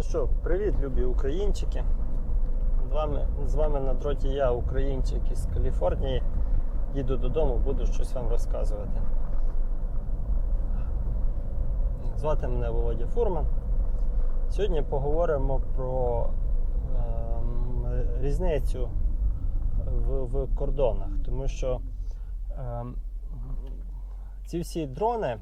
Ну що, привіт, любі українчики. З вами, з вами на дроті я, українчик із Каліфорнії. Їду додому, буду щось вам розказувати. Звати мене Володя Фурман. Сьогодні поговоримо про ем, різницю в, в кордонах, тому що ем, ці всі дрони,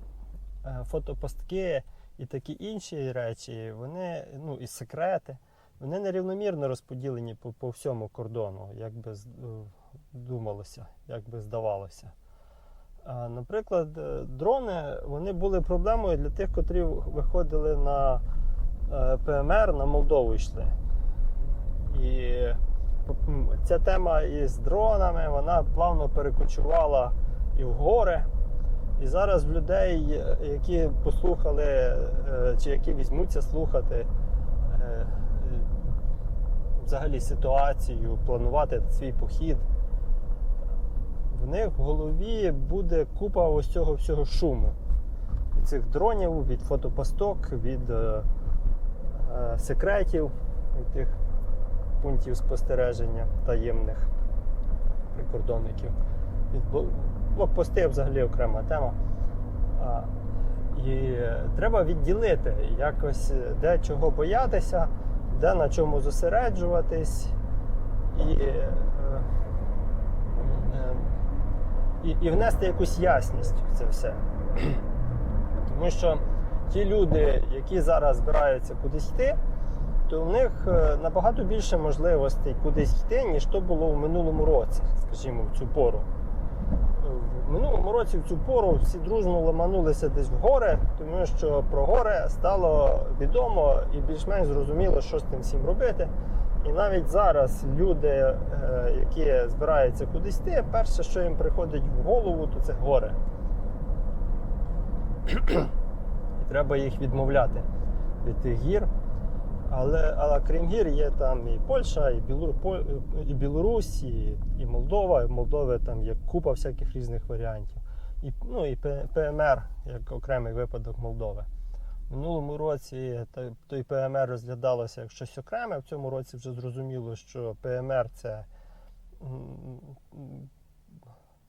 е, фотопостки і такі інші речі, вони, ну і секрети, вони нерівномірно розподілені по, по всьому кордону, як би е, думалося, як би здавалося. А, Наприклад, е, дрони вони були проблемою для тих, котрі виходили на е, ПМР на Молдову йшли. І ця тема із дронами вона плавно перекочувала і в гори. І зараз в людей, які послухали, е, чи які візьмуться слухати е, взагалі ситуацію, планувати свій похід, в них в голові буде купа ось цього всього шуму. Від цих дронів, від фотопосток, від е, секретів, від тих пунктів спостереження таємних прикордонників. Від блокпости взагалі окрема тема. А, і треба відділити якось, де чого боятися, де на чому зосереджуватись. І, е, і, і внести якусь ясність в це все. Тому що ті люди, які зараз збираються кудись йти, то в них е, набагато більше можливостей кудись йти, ніж то було в минулому році, скажімо, в цю пору. В минулому році в цю пору всі дружно ламанулися десь в гори, тому що про гори стало відомо і більш-менш зрозуміло, що з тим всім робити. І навіть зараз люди, е, які збираються кудись йти, перше, що їм приходить в голову, то це гори. І треба їх відмовляти від тих гір. Але, але крім є там і Польща, і, Білору, По- і Білорусь, і, і Молдова. І в Молдові там є купа всяких різних варіантів. І, ну, і ПМР, як окремий випадок Молдови. В минулому році той- ПМР розглядалося як щось окреме. В цьому році вже зрозуміло, що ПМР це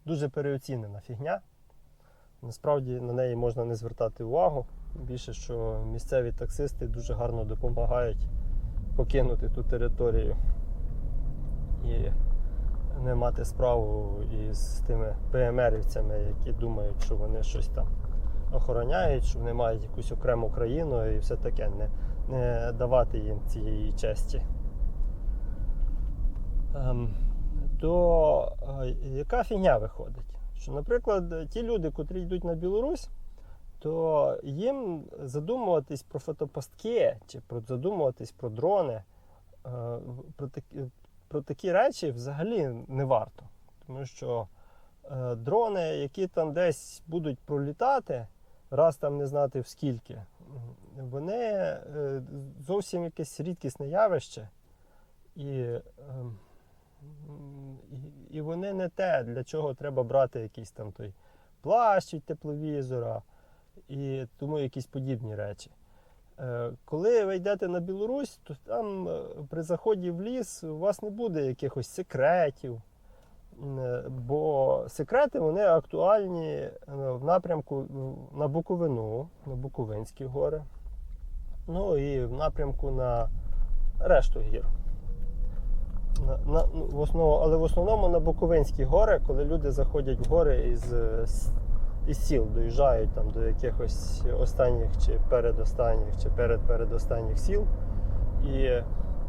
дуже переоцінена фігня. Насправді на неї можна не звертати увагу. Більше, що місцеві таксисти дуже гарно допомагають покинути ту територію і не мати справу із тими ПМРівцями, які думають, що вони щось там охороняють, що вони мають якусь окрему країну і все таке, не, не давати їм цієї честі. Ем, то е, яка фігня виходить? Що, наприклад, ті люди, котрі йдуть на Білорусь, то їм задумуватись про фотопостки чи про задумуватись про дрони, е, про такі, про такі речі взагалі не варто. Тому що е, дрони, які там десь будуть пролітати, раз там не знати в скільки, вони е, зовсім якесь рідкісне явище. Ем, і, і вони не те, для чого треба брати якийсь там той плащ від тепловізора і тому якісь подібні речі. Е, Коли ви йдете на Білорусь, то там е, при заході в ліс у вас не буде якихось секретів. Е, Бо секрети вони актуальні в напрямку на Буковину, на Буковинські гори, ну і в напрямку на решту гір. На, на, ну, в основному, але в основному на Буковинські гори, коли люди заходять в гори із, із сіл, доїжджають там до якихось останніх чи передостанніх, чи перед передостанніх сіл. І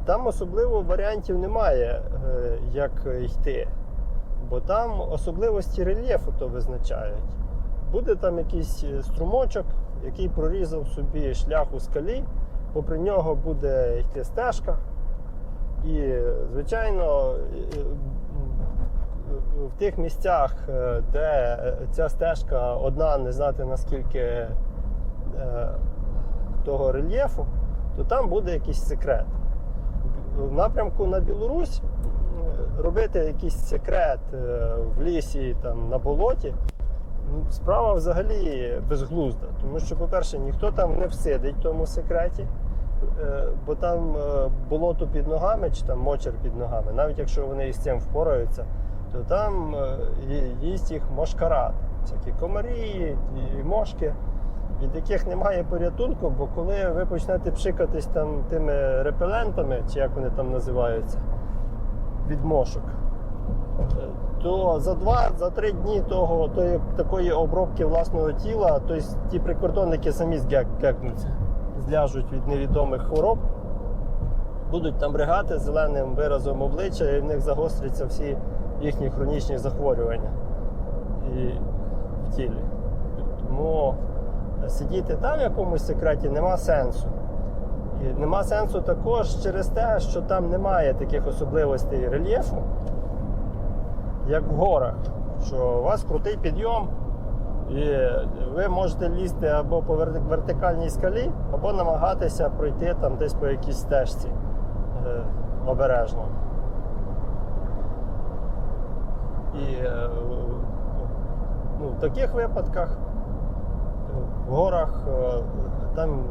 там особливо варіантів немає, е, як йти. Бо там особливості рельєфу то визначають. Буде там якийсь е, струмочок, який прорізав собі шлях у скалі, попри нього буде йти стежка. І, звичайно, е, м, в тих місцях, е, де ця стежка одна, не знати наскільки е, того рельєфу, то там буде якийсь секрет. В напрямку на Білорусь робити якийсь секрет е, в лісі, там, на болоті. ну, Справа взагалі безглузда, тому що, по-перше, ніхто там не всидить в тому секреті. е, бо там е, болото під ногами чи там мочер під ногами, навіть якщо вони із цим впораються, то там е, їсть їх мошкара, всякі комарі і мошки, від яких немає порятунку, бо коли ви почнете пшикатись там тими репелентами, чи як вони там називаються, від мошок, е, то за два, за три дні того, тої, такої обробки власного тіла, то есть ті прикордонники самі згекнуться, зляжуть від невідомих хвороб, будуть там бригати зеленим виразом обличчя, і в них загостряться всі їхні хронічні захворювання і в тілі. Тому сидіти там в якомусь секреті нема сенсу. І нема сенсу також через те, що там немає таких особливостей рельєфу, як в горах, що у вас крутий підйом, і ви можете лізти або по вертикальній скалі, або намагатися пройти там десь по якійсь стежці е, обережно. І е, ну, в таких випадках в горах е, там е,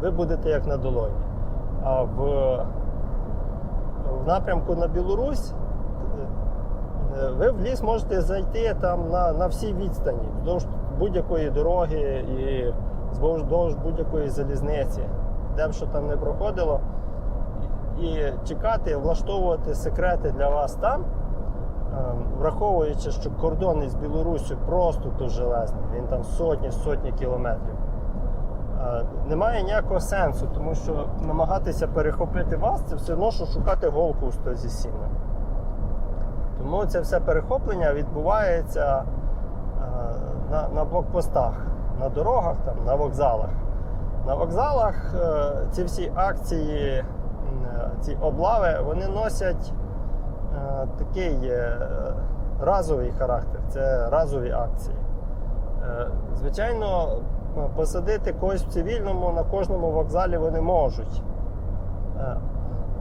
ви будете як на долоні. А в, в напрямку на Білорусь ви в ліс можете зайти там на, на всій відстані, вздовж будь-якої дороги і вздовж будь-якої залізниці, де б що там не проходило. І чекати, влаштовувати секрети для вас там, враховуючи, що кордон із Білоруссю просто довжелезний, він там сотні сотні кілометрів. Е, Немає ніякого сенсу, тому що намагатися перехопити вас це все одно, що шукати голку у стозі сіна. Тому це все перехоплення відбувається е, на, на блокпостах, на дорогах, там, на вокзалах. На вокзалах е, ці всі акції, ці облави, вони носять такий е, разовий характер, це разові акції. Е, Звичайно, посадити когось в цивільному на кожному вокзалі вони можуть. Е,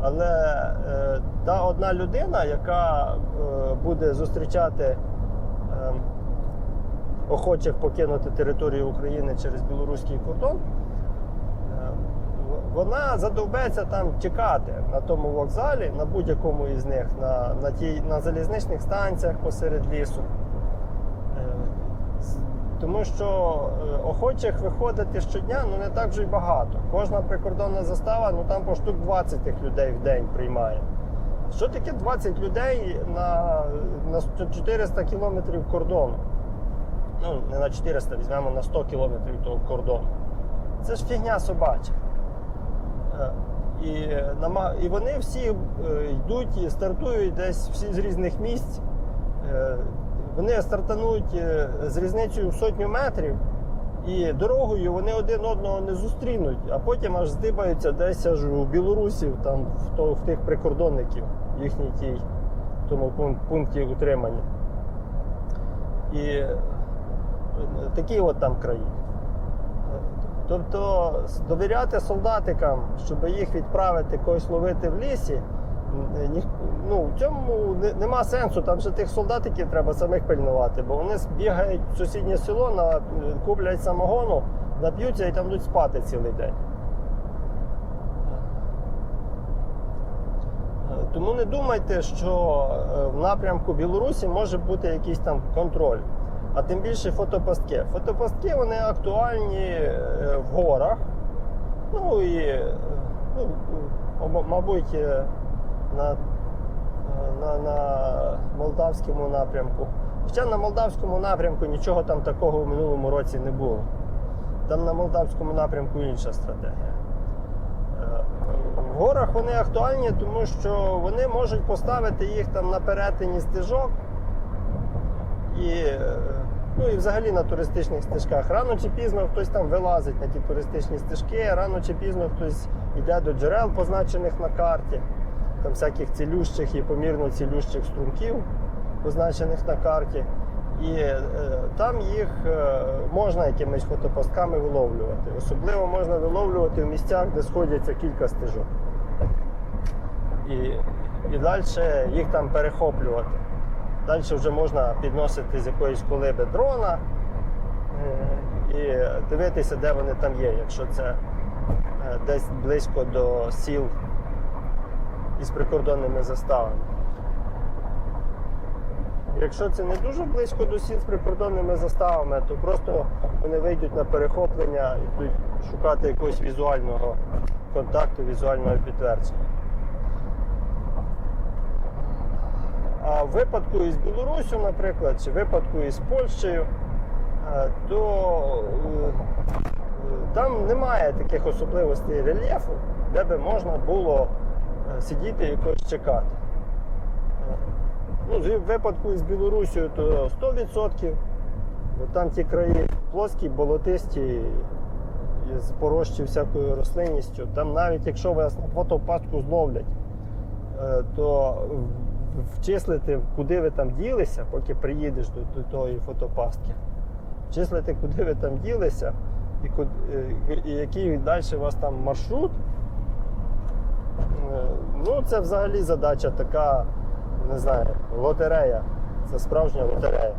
Але е, та одна людина, яка е, буде зустрічати е, охочих покинути територію України через білоруський кордон, е, вона задовбеться там чекати на тому вокзалі, на будь-якому із них, на, на, тій, на залізничних станціях посеред лісу. Е, Тому що е, охочих виходити щодня ну не так вже й багато. Кожна прикордонна застава, ну там по штук 20 тих людей в день приймає. Що таке 20 людей на, на 400 кілометрів кордону? Ну, не на 400, візьмемо на 100 кілометрів того кордону. Це ж фігня собача. Е, І, і вони всі е, йдуть і стартують десь всі з різних місць. Е, Вони стартануть з різницею в сотню метрів, і дорогою вони один одного не зустрінуть, а потім аж здибаються десь аж у білорусів, там в, то, в тих прикордонників, їхній тій тому пункті утримання. І такі от там краї. Тобто довіряти солдатикам, щоб їх відправити когось ловити в лісі, ну, в цьому не- нема сенсу. Там же тих солдатиків треба самих пильнувати, бо вони бігають в сусіднє село, на, куплять самогону, нап'ються і там будуть спати цілий день. Е, Тому не думайте, що е, в напрямку Білорусі може бути якийсь там контроль. А тим більше фотопостки. Фотопостки вони актуальні е, в горах. Ну і, е, ну, мабуть, е, на, на, на молдавському напрямку. Хоча на молдавському напрямку нічого там такого в минулому році не було. Там на молдавському напрямку інша стратегія. В горах вони актуальні, тому що вони можуть поставити їх там на перетині стежок і, ну, і взагалі на туристичних стежках. Рано чи пізно хтось там вилазить на ті туристичні стежки, рано чи пізно хтось йде до джерел, позначених на карті, там всяких цілющих і помірно цілющих струмків, позначених на карті. І е, там їх е, можна якимись фотопостками виловлювати. Особливо можна виловлювати в місцях, де сходяться кілька стежок. І, і далі їх там перехоплювати. Далі вже можна підносити з якоїсь колиби дрона е, і дивитися, де вони там є, якщо це е, десь близько до сіл із прикордонними заставами. Якщо це не дуже близько до сіл з прикордонними заставами, то просто вони вийдуть на перехоплення і будуть шукати якогось візуального контакту, візуального підтвердження. А в випадку із Білоруссю, наприклад, чи в випадку із Польщею, е, то е, е, там немає таких особливостей рельєфу, де би можна було сидіти і якось чекати. Ну, в випадку із Білорусію то 100%, бо там ті краї плоскі, болотисті, з порожчі всякою рослинністю. Там навіть якщо вас на фотопастку зловлять, то вчислити, куди ви там ділися, поки приїдеш до, до тої фотопастки. Вчислити, куди ви там ділися, і, куд- е, і який далі у вас там маршрут. Е, Ну, це взагалі задача така, не знаю, лотерея. Це справжня лотерея.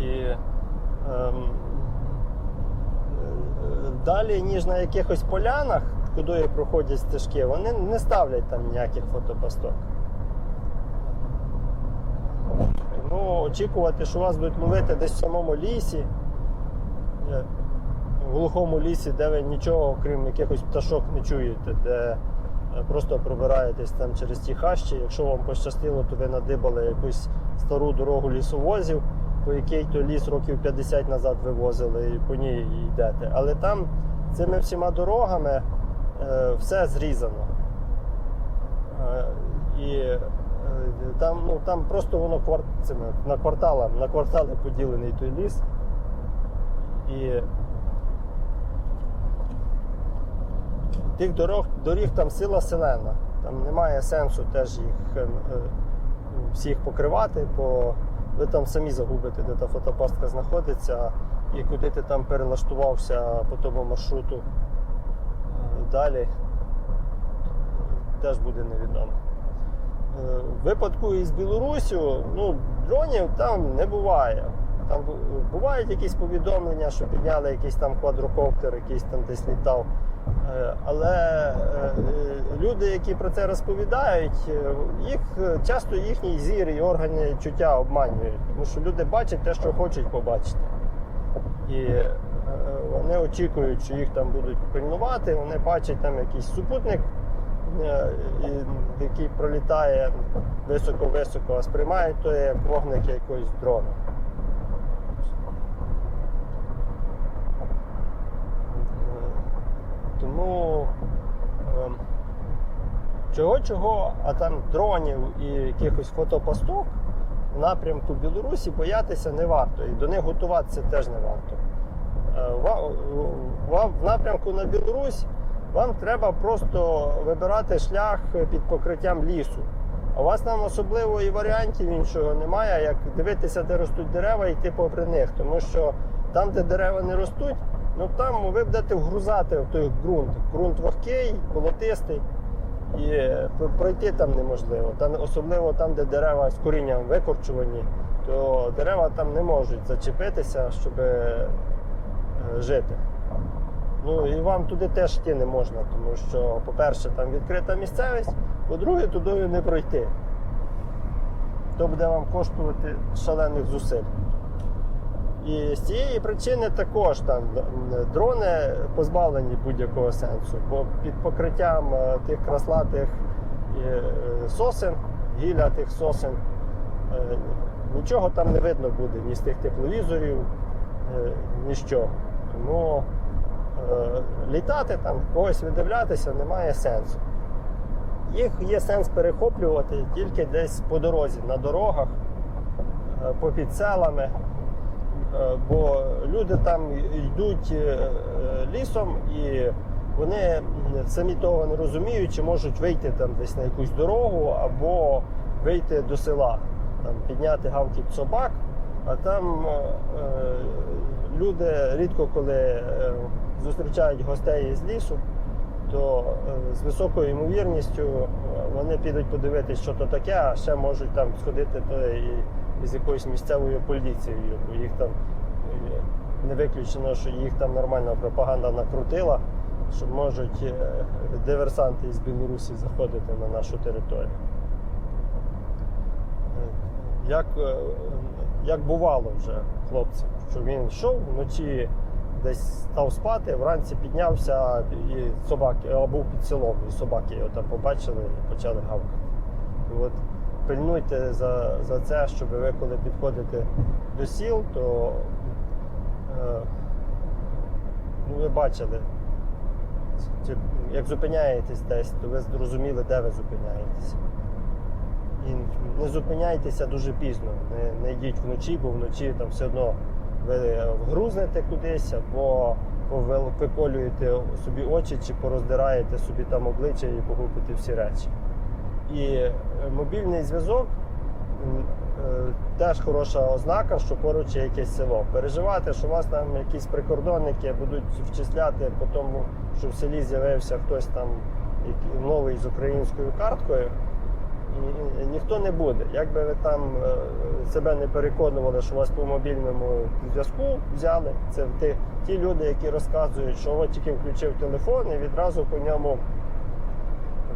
І, і ем, е, далі, ніж на якихось полянах, куди проходять стежки, вони не ставлять там ніяких фотопосток. Тому очікувати, що вас будуть ловити десь в самому лісі, е, в глухому лісі, де ви нічого, крім якихось пташок, не чуєте, де е, просто пробираєтесь там через ті хащі. Якщо вам пощастило, то ви надибали якусь стару дорогу лісовозів, по якій то ліс років 50 назад вивозили і по ній йдете. Але там цими всіма дорогами все зрізано. Е, І е, там, ну, там просто воно цими, на квартали, на квартали поділений той ліс. І тих дорог, доріг там сила селена. Там немає сенсу теж їх е, е, всіх покривати, бо ви там самі загубите, де та фотопастка знаходиться, і куди ти там перелаштувався по тому маршруту е, далі, теж буде невідомо. Е, В випадку із Білорусю, ну, дронів там не буває. Там бувають якісь повідомлення, що підняли якийсь там квадрокоптер, якийсь там десь літав. Е, Але е, люди, які про це розповідають, їх часто їхній зір і органи чуття обманюють, тому що люди бачать те, що хочуть побачити. І вони очікують, що їх там будуть пильнувати, вони бачать там якийсь супутник, е, який пролітає високо-високо, а сприймають то як вогник якогось дрона. Е, Тому ем, чого-чого, а там дронів і якихось фотопосток в напрямку Білорусі боятися не варто. І до них готуватися теж не варто. Е, ва- ва- В напрямку на Білорусь вам треба просто вибирати шлях під покриттям лісу. А у вас там особливо і варіантів іншого немає, як дивитися, де ростуть дерева, і йти попри них. Тому що там, де дерева не ростуть, ну там ви будете вгрузати в той ґрунт. Ґрунт вогкий, болотистий. І е, пройти там неможливо. Там, особливо там, де дерева з корінням викорчувані, то дерева там не можуть зачепитися, щоб е, жити. Ну і вам туди теж йти не можна, тому що, по-перше, там відкрита місцевість, по-друге, туди не пройти. То буде вам коштувати шалених зусиль. І з цієї причини також там дрони позбавлені будь-якого сенсу, бо під покриттям е, тих краслатих е, сосен, гілля тих сосен, е, нічого там не видно буде, ні з тих тепловізорів, е, ніщо. Тому е, літати там, когось видивлятися немає сенсу. Їх є сенс перехоплювати тільки десь по дорозі, на дорогах, е, попід селами. Е, Бо люди там йдуть е, лісом і вони самі того не розуміють, чи можуть вийти там десь на якусь дорогу або вийти до села, там, підняти гавкіт собак, а там е, люди рідко коли е, зустрічають гостей із лісу, то е, з високою ймовірністю е, вони підуть подивитися, що то таке, а ще можуть там сходити то і, з якоюсь місцевою поліцією, бо їх там не виключено, що їх там нормальна пропаганда накрутила, що можуть диверсанти із Білорусі заходити на нашу територію. Як, як бувало вже хлопцям, що він йшов вночі десь став спати, вранці піднявся і собаки, а був під селом, і собаки його там побачили і почали гавкати. От пильнуйте за, за це, щоб ви коли підходите до сіл, то е, ну, ви бачили, чи, як зупиняєтесь десь, то ви зрозуміли, де ви зупиняєтесь. І не зупиняйтеся дуже пізно, не, не йдіть вночі, бо вночі там все одно ви вгрузнете кудись або повел- виколюєте собі очі чи пороздираєте собі там обличчя і погубите всі речі. І е, мобільний зв'язок е, теж хороша ознака, що поруч є якесь село. Переживати, що у вас там якісь прикордонники будуть вчисляти по тому, що в селі з'явився хтось там новий з українською карткою. Ніхто не буде. Як би ви там е, себе не переконували, що вас по мобільному зв'язку взяли, це ті, ті люди, які розказують, що от тільки включив телефон і відразу по ньому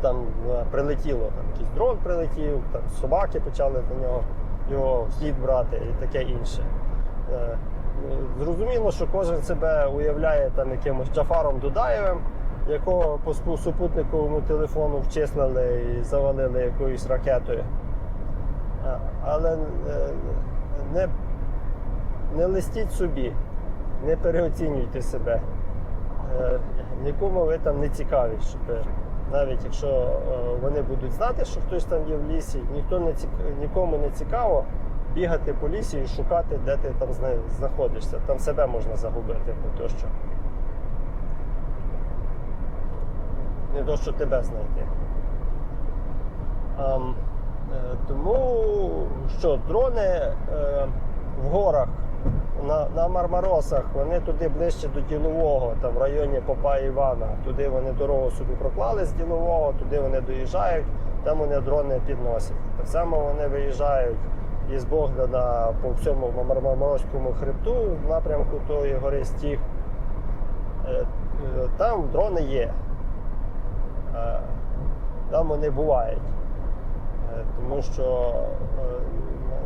там е, прилетіло, там якийсь дрон прилетів, там собаки почали на нього його вслід брати і таке інше. Е, ну, Зрозуміло, що кожен себе уявляє там якимось Джафаром Дудаєвим, якого по супутниковому телефону вчислили і завалили якоюсь ракетою. Але е, не, не листіть собі, не переоцінюйте себе. Е, Нікому ви там не цікаві, щоб навіть якщо е, вони будуть знати, що хтось там є в лісі, ніхто не цік... нікому не цікаво бігати по лісі і шукати, де ти там знаходишся. Там себе можна загубити, то що. Не то, що тебе знайти. Ам, е, тому що дрони е, в горах на, на Мармаросах, вони туди ближче до ділового, там в районі Попа Івана. Туди вони дорогу собі проклали з ділового, туди вони доїжджають, там вони дрони підносять. Так само вони виїжджають із Богдана по всьому Мармарському хребту в напрямку тої гори Стіг. Е, е, Там дрони є. Е, Там вони бувають. Е, Тому що е,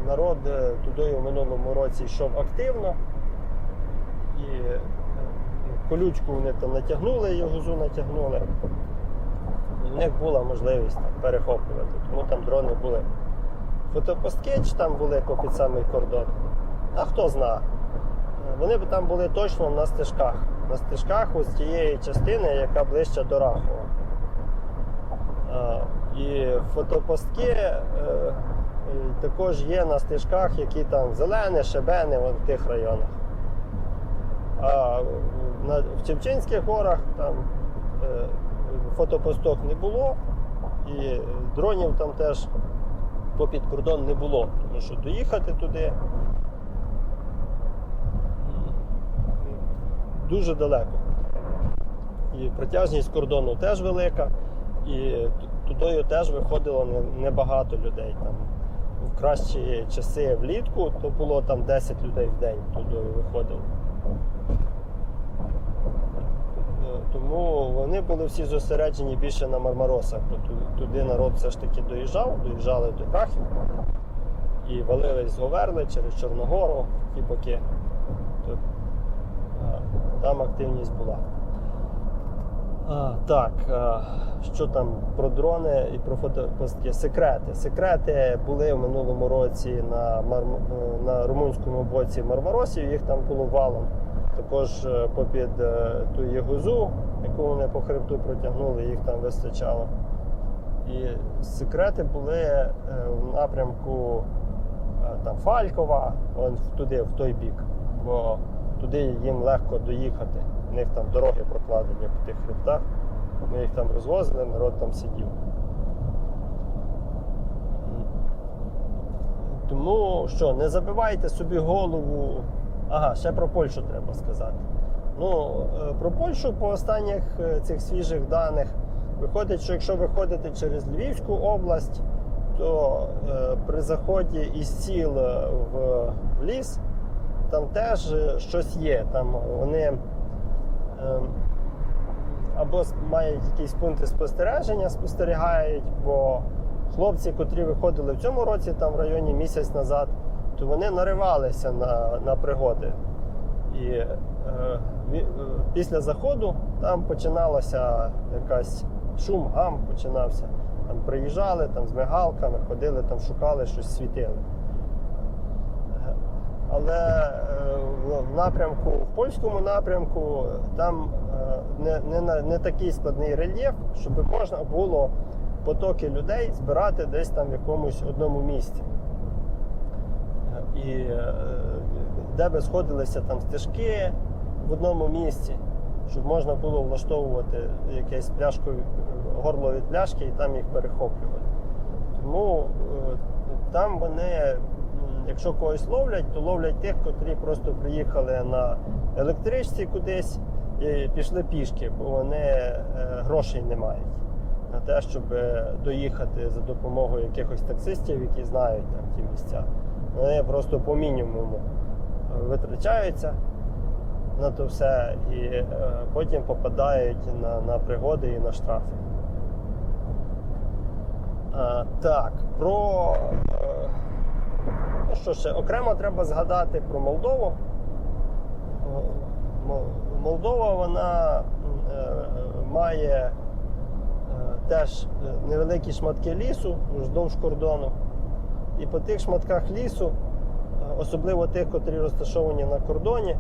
народ туди в минулому році йшов активно. І колючку вони там натягнули, ягузу натягнули. І в них була можливість там, перехоплювати. Тому там дрони були. Фотопостки чи там були під самий кордон. А хто зна. Е, Вони б там були точно на стежках. На стежках ось тієї частини, яка ближче до Рахова. Е, І фотопостки е, також є на стежках, які там зелені, шебени в тих районах. А в Чемчинських горах там е, фотопосток не було, і дронів там теж попід кордон не було, тому що доїхати туди дуже далеко. І протяжність кордону теж велика, і тудою теж виходило небагато людей. Там, в кращі часи влітку, то було там 10 людей в день туди виходило. Е, Тому вони були всі зосереджені більше на Мармаросах, бо туди народ все ж таки доїжджав, доїжджали до Крахів і валили з Говерли через Чорногору, ті боки. Е, там активність була. Так, що там про дрони і про фотопостки? Секрети. Секрети були в минулому році на, Марм... е, на румунському боці Мармаросів, їх там було валом. Також е, попід е, ту Єгузу, яку вони по хребту протягнули, їх там вистачало. І секрети були в напрямку там, Фалькова, туди, в той бік. Бо туди їм легко доїхати. У них там дороги прокладені по тих хребтах. Ми їх там розвозили, народ там сидів. Тому що, не забивайте собі голову. Ага, ще про Польщу треба сказати. Ну, е, про Польщу по останніх е, цих свіжих даних виходить, що якщо ви ходите через Львівську область, то е, при заході із сіл е, в, в ліс там теж щось є. Там вони або мають якісь пункти спостереження, спостерігають, бо хлопці, котрі виходили в цьому році, там в районі місяць назад, то вони наривалися на, на пригоди. І е, е, після заходу там починалася якась шум, гам починався. Там приїжджали там з мигалками, ходили, там шукали щось світили. Е, Але е, в- напрямку, в польському напрямку, там е, не, не, не такий складний рельєф, щоб можна було потоки людей збирати десь там в якомусь одному місці. Е, І е, де би сходилися там стежки в одному місці, щоб можна було влаштовувати якесь пляшко, горло від пляшки і там їх перехоплювати. Тому там вони, якщо когось ловлять, то ловлять тих, котрі просто приїхали на електричці кудись і пішли пішки, бо вони е, грошей не мають на те, щоб е, доїхати за допомогою якихось таксистів, які знають там ті місця. Вони просто по мінімуму е, витрачаються на то все і потім попадають на, на пригоди і на штрафи. А, так, про що ще, окремо треба згадати про Молдову. Молдова вона е, має е, теж е, невеликі шматки лісу вздовж кордону. І по тих шматках лісу, особливо тих, котрі розташовані на кордоні,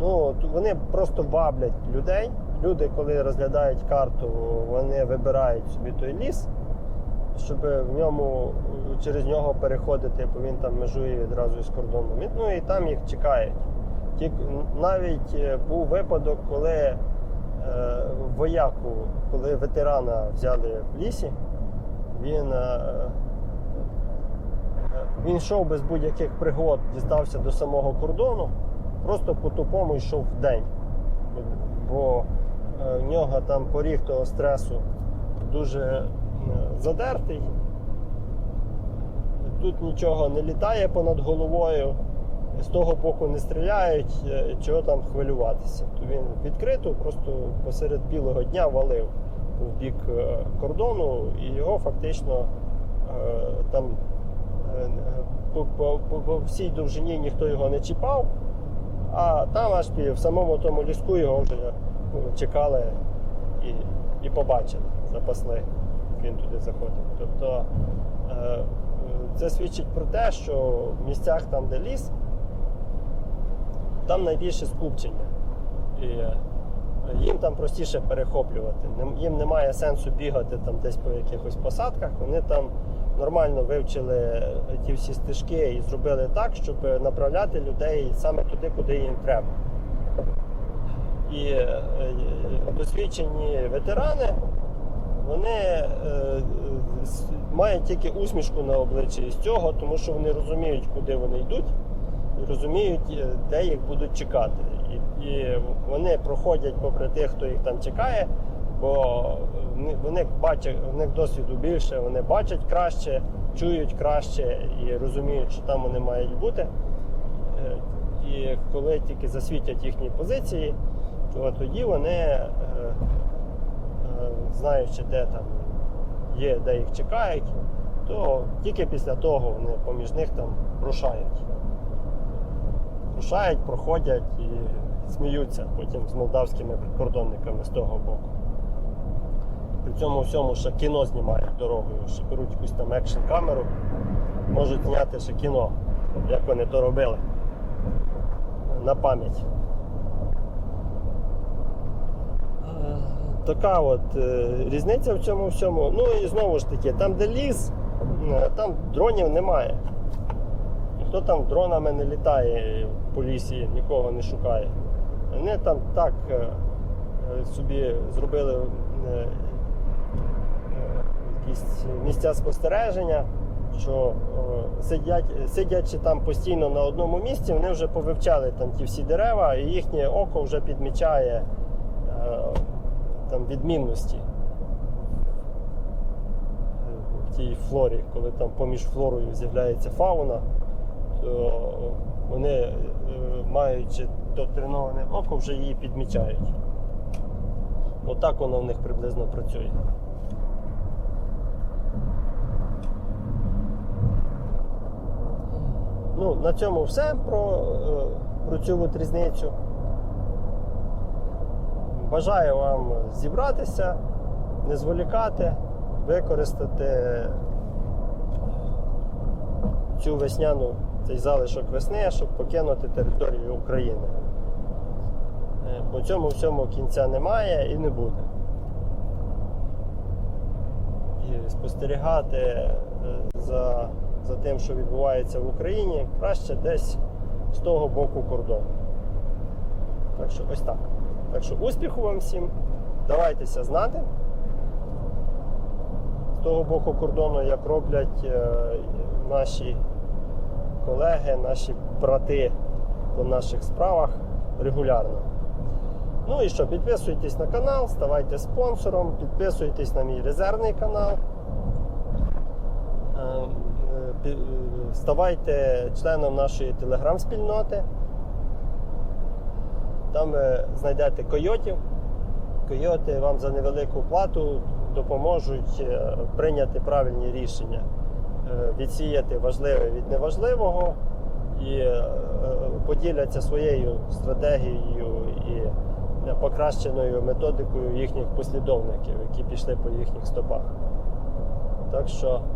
ну, вони просто ваблять людей. Люди, коли розглядають карту, вони вибирають собі той ліс, щоб в ньому через нього переходити, бо він там межує відразу із кордоном. Ну і там їх чекають. Ті, навіть е, був випадок, коли е, вояку, коли ветерана взяли в лісі, він, е, е, він йшов без будь-яких пригод, дістався до самого кордону, просто по-тупому йшов в день. Бо е, в нього там поріг того стресу дуже задертий. Тут нічого не літає понад головою, з того боку не стріляють, е, чого там хвилюватися. Він відкрито, просто посеред білого дня валив в бік е, кордону, і його фактично е, там по, по, по, по всій довжині ніхто його не чіпав, а там аж в самому тому ліску його вже чекали і, і побачили, запасли, він туди заходив. Тобто е, це свідчить про те, що в місцях там, де ліс, там найбільше скупчення. І е, їм там простіше перехоплювати. Їм немає сенсу бігати там десь по якихось посадках. Вони там нормально вивчили ті всі стежки і зробили так, щоб направляти людей саме туди, куди їм треба. І е, е, досвідчені ветерани, вони е, е, мають тільки усмішку на обличчі з цього, тому що вони розуміють, куди вони йдуть, і розуміють, е, де їх будуть чекати. І, і вони проходять попри тих, хто їх там чекає, бо вони- бачать, у них досвіду більше, вони бачать краще, чують краще і розуміють, що там вони мають бути. І коли тільки засвітять їхні позиції, то тоді вони, знаючи, де там є, де їх чекають, то тільки після того вони поміж них там рушають. Рушають, проходять і сміються потім з молдавськими прикордонниками з того боку. При цьому всьому ще кіно знімають дорогою, ще беруть якусь там екшн камеру, можуть зняти ще кіно, як вони то робили на пам'ять. Така от е, різниця в цьому всьому. Ну і знову ж таки, там, де ліс, там дронів немає. Ніхто там дронами не літає по лісі, нікого не шукає. Вони там так е, е, собі зробили якісь місця спостереження, що сидять, сидячи там постійно на одному місці, вони вже повивчали там ті всі дерева, і їхнє око вже підмічає там відмінності в тій флорі, коли там поміж флорою з'являється фауна, то вони, е, маючи доктриноване око, вже її підмічають. Отак воно в них приблизно працює. Ну, на цьому все про, е, про цю от різницю. Бажаю вам зібратися, не зволікати, використати цю весняну, цей залишок весни, щоб покинути територію України. Е, Бо цьому всьому кінця немає і не буде. І спостерігати е, за, за тим, що відбувається в Україні, краще десь з того боку кордону. Так що ось так. Так що успіху вам всім. Давайтеся знати з того боку кордону, як роблять е, наші колеги, наші брати по наших справах регулярно. Ну і що, підписуйтесь на канал, ставайте спонсором, підписуйтесь на мій резервний канал. Е, е, Ставайте членом нашої телеграм-спільноти. Там ви знайдете койотів. Койоти вам за невелику плату допоможуть е, прийняти правильні рішення, е, відсіяти важливе від неважливого і е, поділяться своєю стратегією і е, покращеною методикою їхніх послідовників, які пішли по їхніх стопах. Так що Е,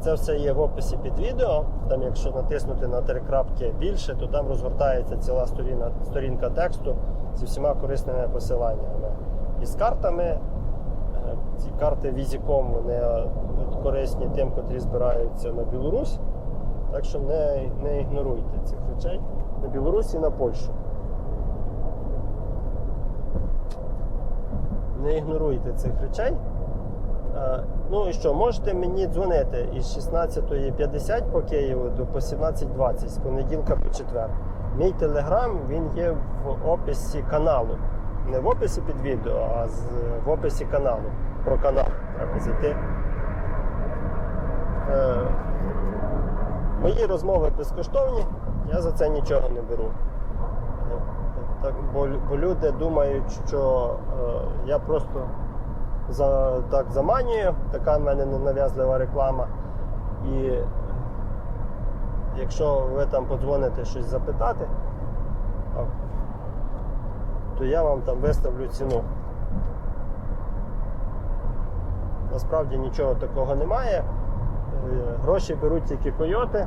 Це все є в описі під відео. Там, якщо натиснути на три крапки більше, то там розгортається ціла сторінка, сторінка тексту зі всіма корисними посиланнями. І з картами. Е, Ці карти Візіком вони е, корисні тим, котрі збираються на Білорусь. Так що не, не ігноруйте цих речей на Білорусь і на Польщу. Не ігноруйте цих речей. Ну і що, можете мені дзвонити із 16.50 по Києву до по 17.20 з понеділка по четвер. Мій телеграм він є в описі каналу. Не в описі під відео, а в описі каналу. Про канал треба зайти. Е, мої розмови безкоштовні, я за це нічого не беру. Е, Так, бо, бо люди думають, що е, я просто за, так заманюю, така в мене ненав'язлива реклама. І якщо ви там подзвоните щось запитати, то я вам там виставлю ціну. Насправді нічого такого немає. Е, Гроші беруть тільки койоти.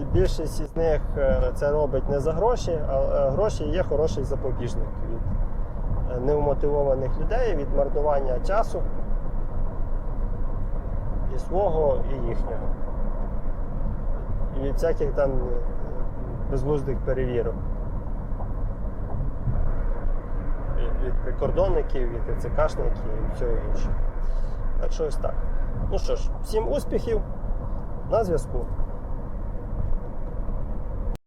І більшість із них е, це робить не за гроші, а е, гроші є хороший запобіжник невмотивованих людей, від марнування часу і свого, і їхнього. І від всяких там е, безглуздих перевірок. Від- прикордонників, від ТЦКшників і всього іншого. Так що ось так. Ну що ж, всім успіхів, на зв'язку.